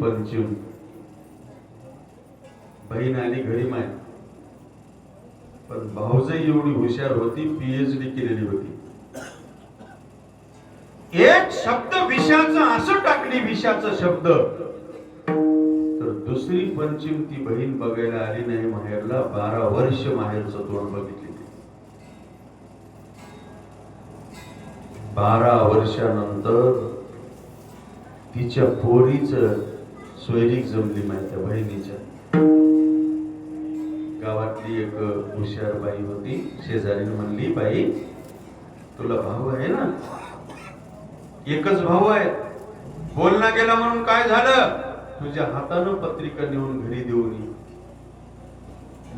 पंचम बहीण आणि घरी माय पण भाऊजही एवढी हुशार होती पीएचडी केलेली होती. एक शब्द विषाचा असं टाकली विषाचा शब्द. तर दुसरी पंचम ती बहीण बघायला आली नाही माहेरला बारा वर्ष माहेरचं तोंड बघितले. बारा वर्षानंतर तिच्या पोरीचं सोयरीक जमली माझ्या बहिणीच्या गावातली एक हुशार बाई होती शेजारी म्हणली बाई तुला भाऊ आहे ना? एकच भाऊ आहे. बोलना गेला म्हणून काय झालं? तुझ्या हातानं पत्रिका नेऊन घरी देऊन ये.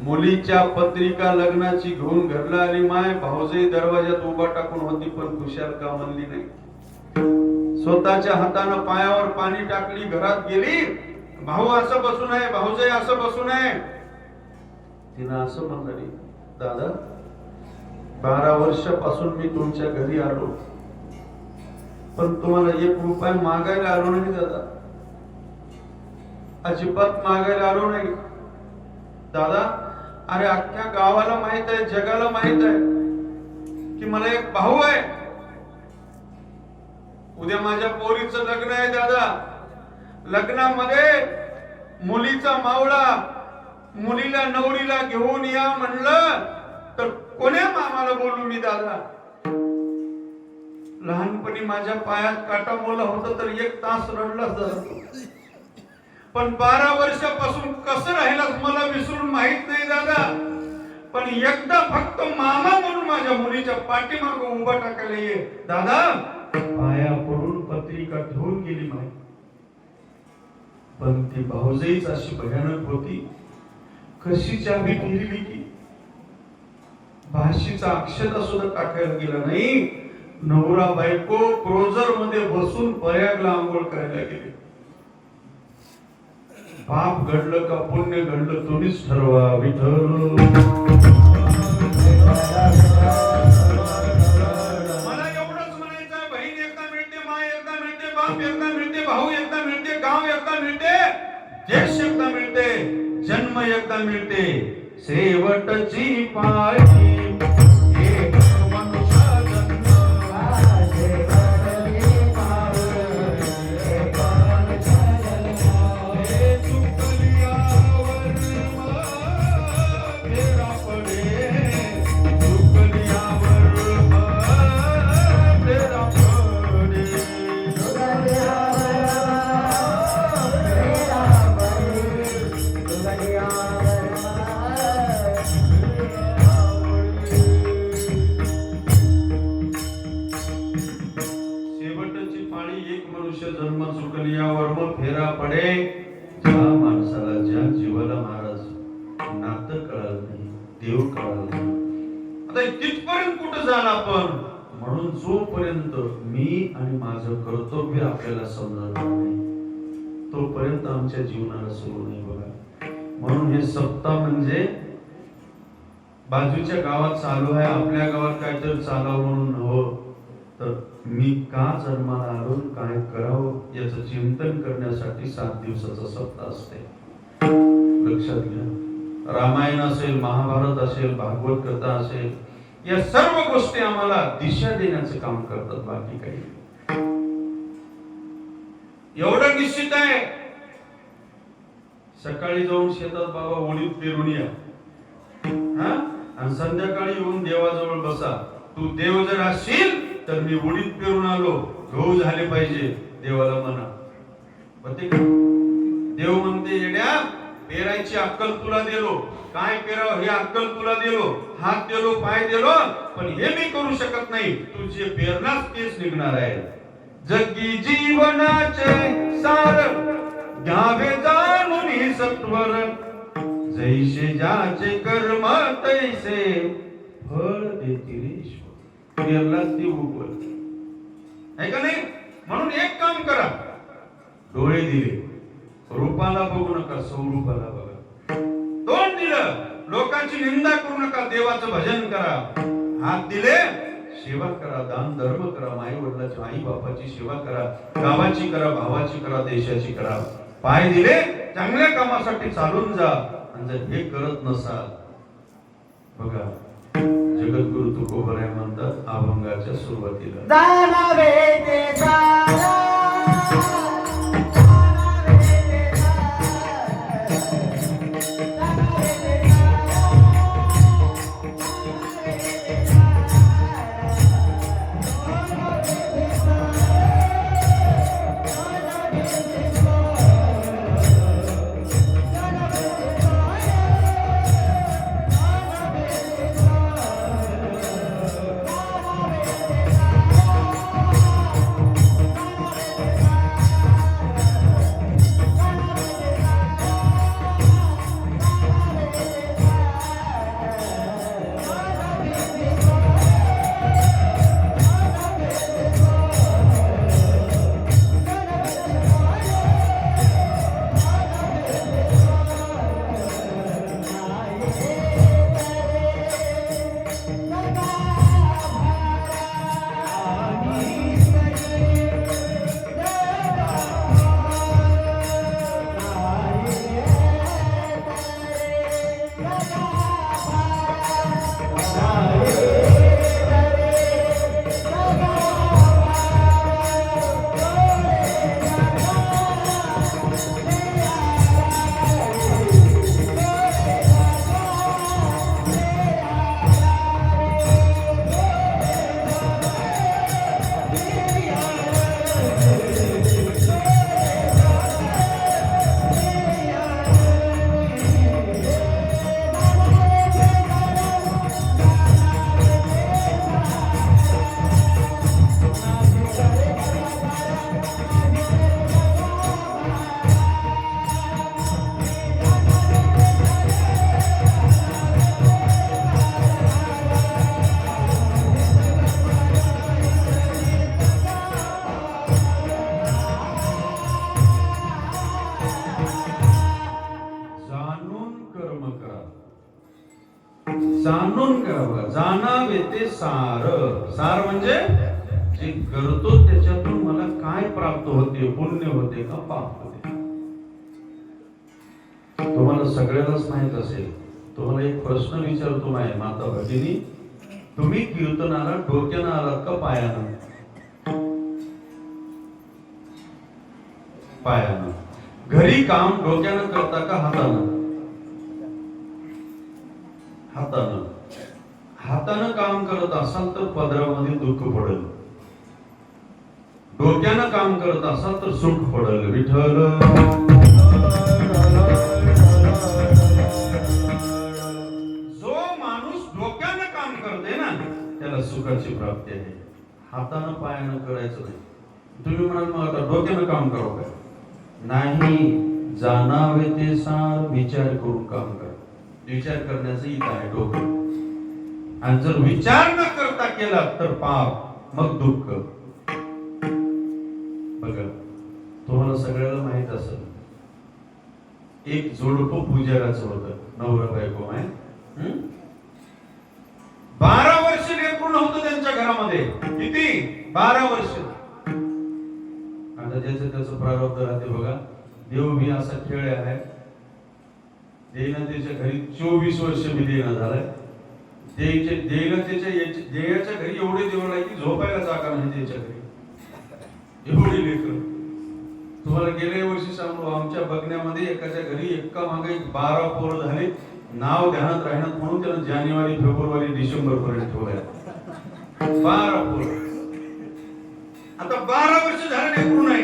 मुलीच्या पत्रिका लग्नाची घेऊन घरला आली माय भाऊजाई दरवाजात उभा टाकून होती पण खुशाल का म्हणली नाही? स्वतःच्या हातानं पायावर पाणी टाकली घरात गेली. भाऊ असं बसून आहे भाऊजाई असं बसून आहे तिनं असं म्हणाली दादा बारा वर्षापासून मी तुमच्या घरी आलो. पण तुम्हाला एक रुपये मागायला आलो नाही दादा. अजिबात मागायला आलो नाही. दादा अरे अख्ख्या गावाला माहीत आहे जगाला माहीत आहे की मला एक भाऊ आहे. उद्या माझ्या पोरीचं लग्न आहे दादा. लग्नामध्ये मुलीचा मावळा मुलीला नवरीला घेऊन या म्हणलं तर कोण्या मामाला बोलू मी दादा? लहानपणी माझ्या पायात काटा मोला होता तर एक तास रडला पण बारा वर्षापासून कसं राहिलास मला विसरून माहीत नाही दादा. पण एकदा फक्त मामा म्हणून माझ्या मुलीच्या पाठीमाग उभा टाकायला ये. दादा पाया पडून पत्रिका ठेवून गेली माहिती पण ती भाऊजाईच अशी भयानक होती. कशी चावी ठेवली की? भाषेचा अक्षता सुद्धा टाकायला गेला नाही. नवरा बायको क्रोजरमध्ये बसून पर्यागला आंघोळ करायला गेले. पाप घडलं का पुण्य घडलं तुम्हीच ठरवा विठ्ठल. बाप एकदा मिळते भाऊ एकदा मिळते गाव एकदा मिळते देश एकदा मिळते जन्म एकदा मिळते. शेवटची पाळी धर्म मनुष्य चुकली यावर मग फेरा पडे. त्या माणसाला ज्या जीवाला महाराज नातं कळाल नाही देव कळाल नाही. आता तिथपर्यंत कुठं जाल आपण? म्हणून जोपर्यंत मी आणि माझं कर्तव्य आपल्याला समजणार नाही तोपर्यंत आमच्या जीवनाला सुरू नाही बघा म्हणून हे सप्ताह म्हणजे बाजूच्या गावात चालू आहे आपल्या गावात काहीतरी चालावं म्हणून हवं तर मी का जन्माला आलो काय करावं याचं चिंतन करण्यासाठी सात दिवसाचा सप्ताह असते. लक्षात घ्या. रामायण असेल महाभारत असेल भागवत कथा असेल या सर्व गोष्टी आम्हाला दिशा देण्याचं काम करतात बाकी काही एवढं निश्चित आहे. सकाळी जाऊन शेतात बाबा ओळीत फिरून या. हा? आणि संध्याकाळी येऊन देवाजवळ बसा. तू देव जर असशील तर मी उडीत पेरून आलो. गहू झाले पाहिजे देवाला म्हणा. देव म्हणते येड्या पेरायची अक्कल तुला दिलो. काय पेराव हे अक्कल तुला दिलो. हात दिलो पाय दिलो पण हे मी करू शकत नाही. तू जे तेच निघणार आहे. जगी जीवनाचे सार घ्यावे जाणून ही सत्वर. जैसे ज्याचे कर्म तैसे फळ देतील ते उगवल आहे का नाही? म्हणून एक काम करा. डोळे दिले. रूपाला बघू नका स्वरूपाला बघा. तोंड दिलं. लोकांची निंदा करू नका देवाचं भजन करा. हात दिले सेवा करा दान धर्म करा माई वडिलाची आई बापाची सेवा करा गावाची करा भावाची करा देशाची करा. पाय दिले चांगल्या कामासाठी चालून जा. आणि जर हे करत नसाल बघा जगद्गुरु तुकोबराय म्हणतात अभंगाच्या सुरुवातीला. जाणून घ्यावं जाणावे ते सार. सार म्हणजे जे करतो त्याच्यातून मला काय प्राप्त होते पुण्य होते का पाप होते. तुम्हाला सगळ्यांनाच माहीत असेल तुम्हाला एक प्रश्न विचारतो माय माता भगिनी तुम्ही कीर्तनाला डोक्यानं आलात का पायानं? पायानं. घरी काम डोक्यानं करता का हातानं? हातानं काम करत असाल तर पदरामध्ये दुःख पडेल. डोक्यानं काम करत असाल तर सुख पडेल. विठ्ठल. जो माणूस डोक्यानं काम करते ना त्याला सुखाची प्राप्ती आहे. हातानं पायानं करायचं नाही. तुम्ही म्हणाल मग आता डोक्यानं काम करावं काय? नाही जाणावे ते सार विचार करून काम करा. विचार करण्याचं इथं आहे डोकं. आणि जर विचार न करता केला तर पाप मग दुःख. बघा तुम्हाला सगळ्याला माहीत असेल. एक जोडपं पुजाराचं होत नवरा बायको आहे बारा वर्ष निर्पूर्ण होतं त्यांच्या घरामध्ये. किती? बारा वर्ष. आता ज्याचं त्याचं प्रारब्ध राहते बघा. देव मी असा खेळ आहे. देईनं त्याच्या घरी चोवीस वर्ष मी देणं झालाय. देईच्या देईनं त्याच्या देयाच्या घरी एवढे देवळ आहे की झोपायला जागा नाही त्याच्या घरी. एवढी लेकर. तुम्हाला गेल्या वर्षी सांगू आमच्या बघण्यामध्ये एकाच्या घरी एका मागे एक बारा पोरं झाले. नाव ध्यानात राहणार म्हणून त्यानं जानेवारी फेब्रुवारी डिसेंबर पर्यंत ठेवल्या. बारा पोरं. आता बारा वर्ष झाले लेकरू नाही.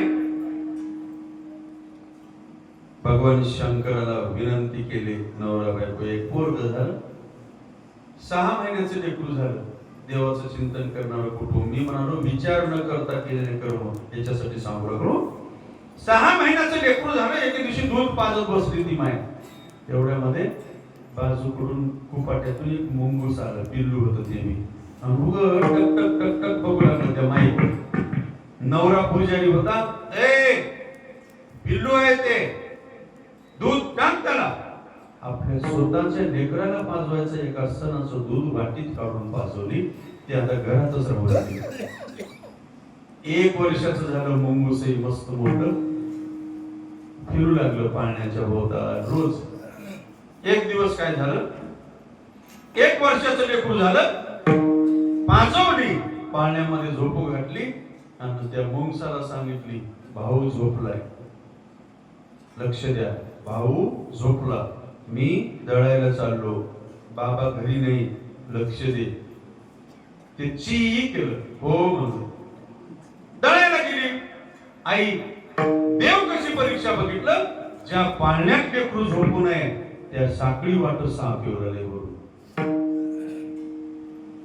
भगवान शंकराला विनंती केली नवरा बायको एक पोरग झालं. सहा महिन्याचं लेकरू झालं देवाचं चिंतन करणारं कुटुंब मी म्हणालो विचार न करता केलेले कर्म याच्यासाठी सांगू लागलो. सहा महिन्याचं लेकरू झालं एके दिवशी दूध पाजत बसली ती माय. तेवढ्यामध्ये बाजूकडून कुपाट्यातून एक मुंगूस आलं पिल्लू होतं ते मी टक टक टक टक बघू लागलं त्या माईकडे नवरा पुजारी होता ए पिल्लू आहे ते. दूध टाक त्याला. आपल्या स्वतःच्या लेकराला पाजवायचं एक असतानाचं दूध वाटीत काढून पाजवली ते आता घरातच राहू एक वर्षाचं झालं मुंगूसही मस्त मोठ. फिरू लागलं पाण्याच्या भोवता रोज. एक दिवस काय झालं? एक वर्षाचं लेकरू झालं पाचवली पाण्यामध्ये झोपू घातली आणि त्या मुंगसाला सांगितली भाऊ झोपलाय. लक्ष द्या भाऊ झोपला. मी दळायला चाललो. बाबा घरी नाही लक्ष दे. ते ची केलं. हो म्हणलं दळायला गेली. आई देव कशी परीक्षा बघितलं? ज्या पाळण्यात लेकरू झोपू नये त्या साखळी वाट साप येऊ वरून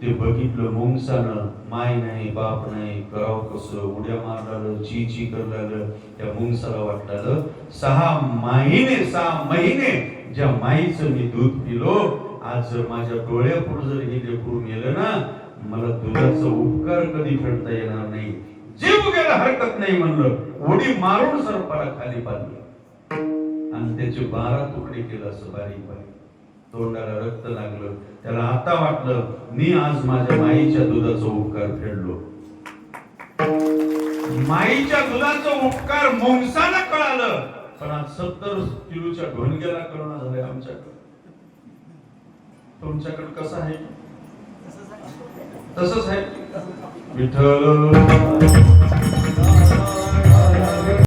ते बघितलं मुंगसानं माय नाही बाप नाही करावं कसं उड्या मारलं ची ची करलं त्या मुंगसाला वाटलं सहा महिने सहा महिने ज्या माईचं मी दूध पिलो आज जर माझ्या डोळ्यापुढे जर हे लेकरू मेलं ना मला दुधाचा उपकार कधी फेडता येणार नाही. जीव गेला हरकत नाही म्हणलं. उडी मारून सरपाला खाली बांधलं. आणि त्याचे बारा तुकडे केलं असं बारीक बारीक. तोंडाला रक्त लागलं. त्याला आता वाटलं मी आज माझ्या माईच्या दुधाचा उपकार फेडलो. माईच्या दुधाचा उपकार मुंगसाला कळालं. पण आज सत्तर किलोच्या ढोणग्याला कळणं झालंय आमच्याकडे. तुमच्याकडे कसं आहे? तसंच आहे. विठ्ठल.